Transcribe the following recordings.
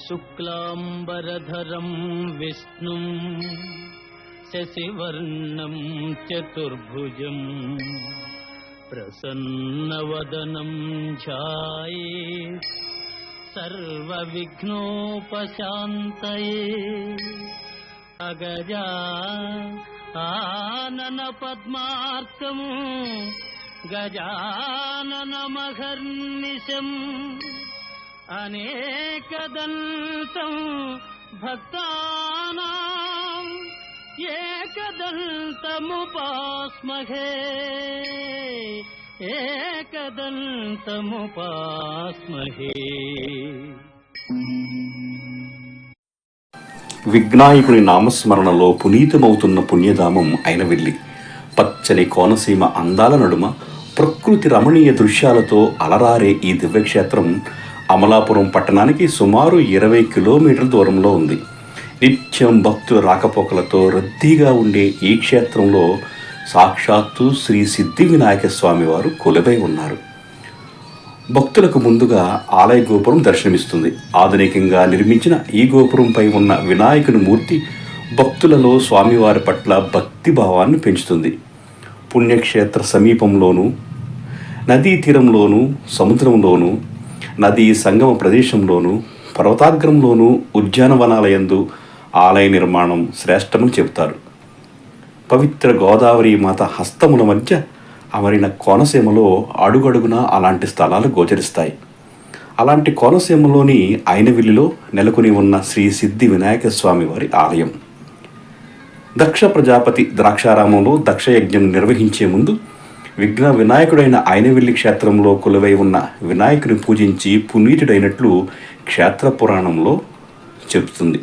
शुक्लाम्बरधरं विष्णुम् शशिवर्णं चतुर्भुजम् प्रसन्नवदनं ध्याये सर्वविघ्नोपशान्तये अगजा आननपद्मार्कम् गजाननमहर्निशम् అనేకదంతం భక్తానాం ఏకదంతముపాస్మహే ఏకదంతముపాస్మహే విఘ్నాయకుని నామస్మరణలో పునీతమవుతున్న పుణ్యధామం అయినవెల్లి పచ్చని కోనసీమ అందాల నడుమ ప్రకృతి రమణీయ దృశ్యాలతో అలరారే ఈ దివ్యక్షేత్రం అమలాపురం పట్టణానికి సుమారు ఇరవై కిలోమీటర్ల దూరంలో ఉంది. నిత్యం భక్తుల రాకపోకలతో రద్దీగా ఉండే ఈ క్షేత్రంలో సాక్షాత్తు శ్రీ సిద్ధి వినాయక స్వామివారు కొలువై ఉన్నారు. భక్తులకు ముందుగా ఆలయ గోపురం దర్శనమిస్తుంది. ఆధునికంగా నిర్మించిన ఈ గోపురంపై ఉన్న వినాయకుని మూర్తి భక్తులలో స్వామివారి పట్ల భక్తి భావాన్ని పెంచుతుంది. పుణ్యక్షేత్ర సమీపంలోనూ నదీ తీరంలోనూ సముద్రంలోను నదీ సంగమ ప్రదేశంలోను పర్వతాగ్రంలోనూ ఉద్యానవనాలయందు ఆలయ నిర్మాణం శ్రేష్టమని చెబుతారు. పవిత్ర గోదావరి మాత హస్తముల మధ్య అమరిన కోనసీమలో అడుగడుగునా అలాంటి స్థలాలు గోచరిస్తాయి. అలాంటి కోనసీమలోని ఆయనవిల్లిలో నెలకొని ఉన్న శ్రీ సిద్ధి వినాయక స్వామి వారి ఆలయం. దక్ష ప్రజాపతి ద్రాక్షారామంలో దక్షయజ్ఞం నిర్వహించే ముందు విఘ్న వినాయకుడైన ఆయనవెల్లి క్షేత్రంలో కొలువై ఉన్న వినాయకుని పూజించి పునీతుడైనట్లు క్షేత్ర పురాణంలో చెబుతుంది.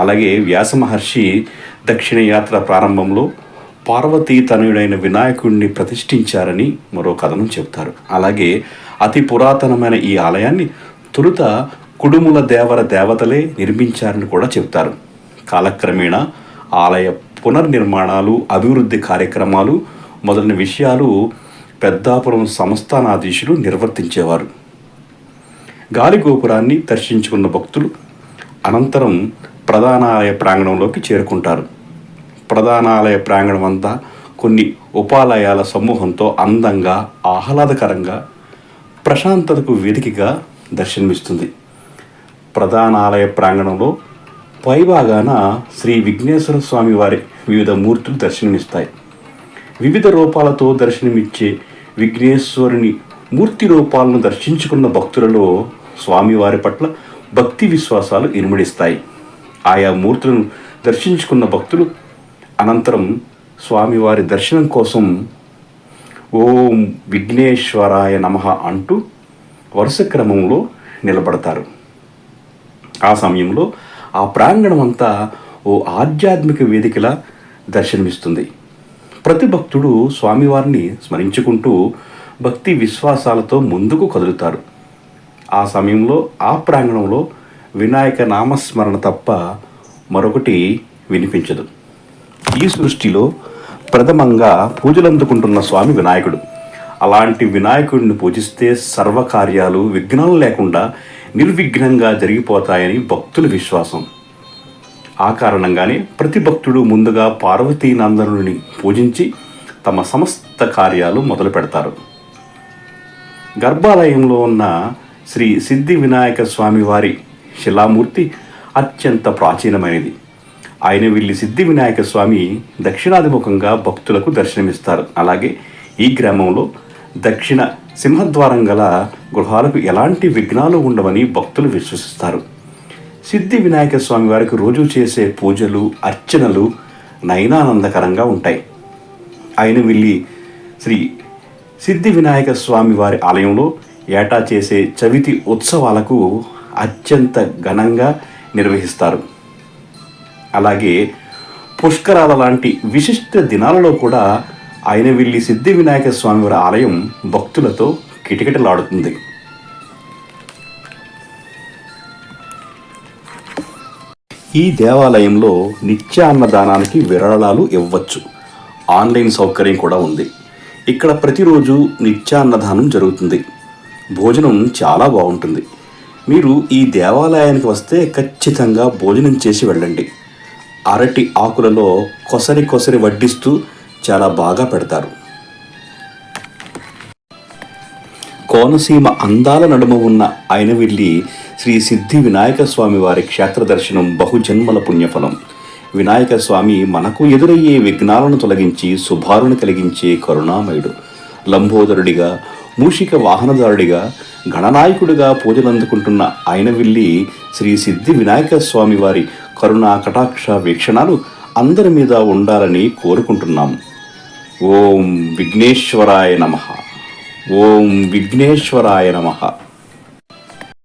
అలాగే వ్యాస మహర్షి దక్షిణ యాత్ర ప్రారంభంలో పార్వతీ తనయుడైన వినాయకుడిని ప్రతిష్ఠించారని మరో కథనం చెబుతారు. అలాగే అతి పురాతనమైన ఈ ఆలయాన్ని తొలుత కుడుముల దేవర దేవతలే నిర్మించారని కూడా చెబుతారు. కాలక్రమేణా ఆలయ పునర్నిర్మాణాలు అభివృద్ధి కార్యక్రమాలు మొదలైన విషయాలు పెద్దాపురం సంస్థానాధీశులు నిర్వర్తించేవారు. గాలి గోపురాన్ని దర్శించుకున్న భక్తులు అనంతరం ప్రధానాలయ ప్రాంగణంలోకి చేరుకుంటారు. ప్రధాన ఆలయ ప్రాంగణం అంతా కొన్ని ఉపాలయాల సమూహంతో అందంగా ఆహ్లాదకరంగా ప్రశాంతతకు వేదికగా దర్శనమిస్తుంది. ప్రధాన ఆలయ ప్రాంగణంలో పైభాగాన శ్రీ విఘ్నేశ్వర స్వామి వారి వివిధ మూర్తులు దర్శనమిస్తాయి. వివిధ రూపాలతో దర్శనమిచ్చే విఘ్నేశ్వరుని మూర్తి రూపాలను దర్శించుకున్న భక్తులలో స్వామివారి పట్ల భక్తి విశ్వాసాలు ఇనుమడిస్తాయి ఆయా మూర్తులను దర్శించుకున్న భక్తులు అనంతరం స్వామివారి దర్శనం కోసం ఓం విఘ్నేశ్వరాయ నమః అంటూ వరుస క్రమంలో నిలబడతారు. ఆ సమయంలో ఆ ప్రాంగణం అంతా ఓ ఆధ్యాత్మిక వేదికలా దర్శనమిస్తుంది. ప్రతి భక్తుడు స్వామివారిని స్మరించుకుంటూ భక్తి విశ్వాసాలతో ముందుకు కదులుతారు. ఆ సమయంలో ఆ ప్రాంగణంలో వినాయక నామస్మరణ తప్ప మరొకటి వినిపించదు. ఈ సృష్టిలో ప్రథమంగా పూజలందుకుంటున్న స్వామి వినాయకుడు. అలాంటి వినాయకుడిని పూజిస్తే సర్వకార్యాలు విఘ్నాలు లేకుండా నిర్విఘ్నంగా జరిగిపోతాయని భక్తుల విశ్వాసం. ఆ కారణంగానే ప్రతి భక్తుడు ముందుగా పార్వతీనందనుని పూజించి తమ సమస్త కార్యాలు మొదలు పెడతారు. గర్భాలయంలో ఉన్న శ్రీ సిద్ధి వినాయక స్వామి వారి శిలామూర్తి అత్యంత ప్రాచీనమైనది. ఆయన వెళ్ళి సిద్ధి వినాయక స్వామి దక్షిణాభిముఖంగా భక్తులకు దర్శనమిస్తారు. అలాగే ఈ గ్రామంలో దక్షిణ సింహద్వారం గల గృహాలకు ఎలాంటి విఘ్నాలు ఉండవని భక్తులు విశ్వసిస్తారు. సిద్ధి వినాయక స్వామి వారికి రోజు చేసే పూజలు అర్చనలు నయనానందకరంగా ఉంటాయి. ఆయన వెళ్ళి శ్రీ సిద్ధి వినాయక స్వామి వారి ఆలయంలో ఏటా చేసే చవితి ఉత్సవాలకు అత్యంత ఘనంగా నిర్వహిస్తారు. అలాగే పుష్కరాల లాంటి విశిష్ట దినాలలో కూడా ఆయన వెళ్ళి సిద్ధి వినాయక స్వామి వారి ఆలయం భక్తులతో కిటకిటలాడుతుంది. ఈ దేవాలయంలో నిత్య అన్నదానానికి విరాళాలు ఇవ్వచ్చు. ఆన్లైన్ సౌకర్యం కూడా ఉంది. ఇక్కడ ప్రతిరోజు నిత్యాన్నదానం జరుగుతుంది. భోజనం చాలా బాగుంటుంది. మీరు ఈ దేవాలయానికి వస్తే ఖచ్చితంగా భోజనం చేసి వెళ్ళండి. అరటి ఆకులలో కొసరి కొసరి వడ్డిస్తూ చాలా బాగా పెడతారు. కోనసీమ అందాల నడుమ ఉన్న అయినవిల్లి శ్రీ సిద్ధి వినాయక స్వామి వారి క్షేత్ర దర్శనం బహుజన్మల పుణ్యఫలం. వినాయక స్వామి మనకు ఎదురయ్యే విఘ్నాలను తొలగించి శుభాలను కలిగించే కరుణామయుడు. లంబోదరుడిగా మూషిక వాహనదారుడిగా గణనాయకుడిగా పూజలందుకుంటున్న ఆయనవిల్లి శ్రీ సిద్ధి వినాయక స్వామి వారి కరుణా కటాక్ష వీక్షణాలు అందరి మీద ఉండాలని కోరుకుంటున్నాం. ఓం విఘ్నేశ్వరాయ నమః. ఓం విఘ్నేశ్వరాయ నమః.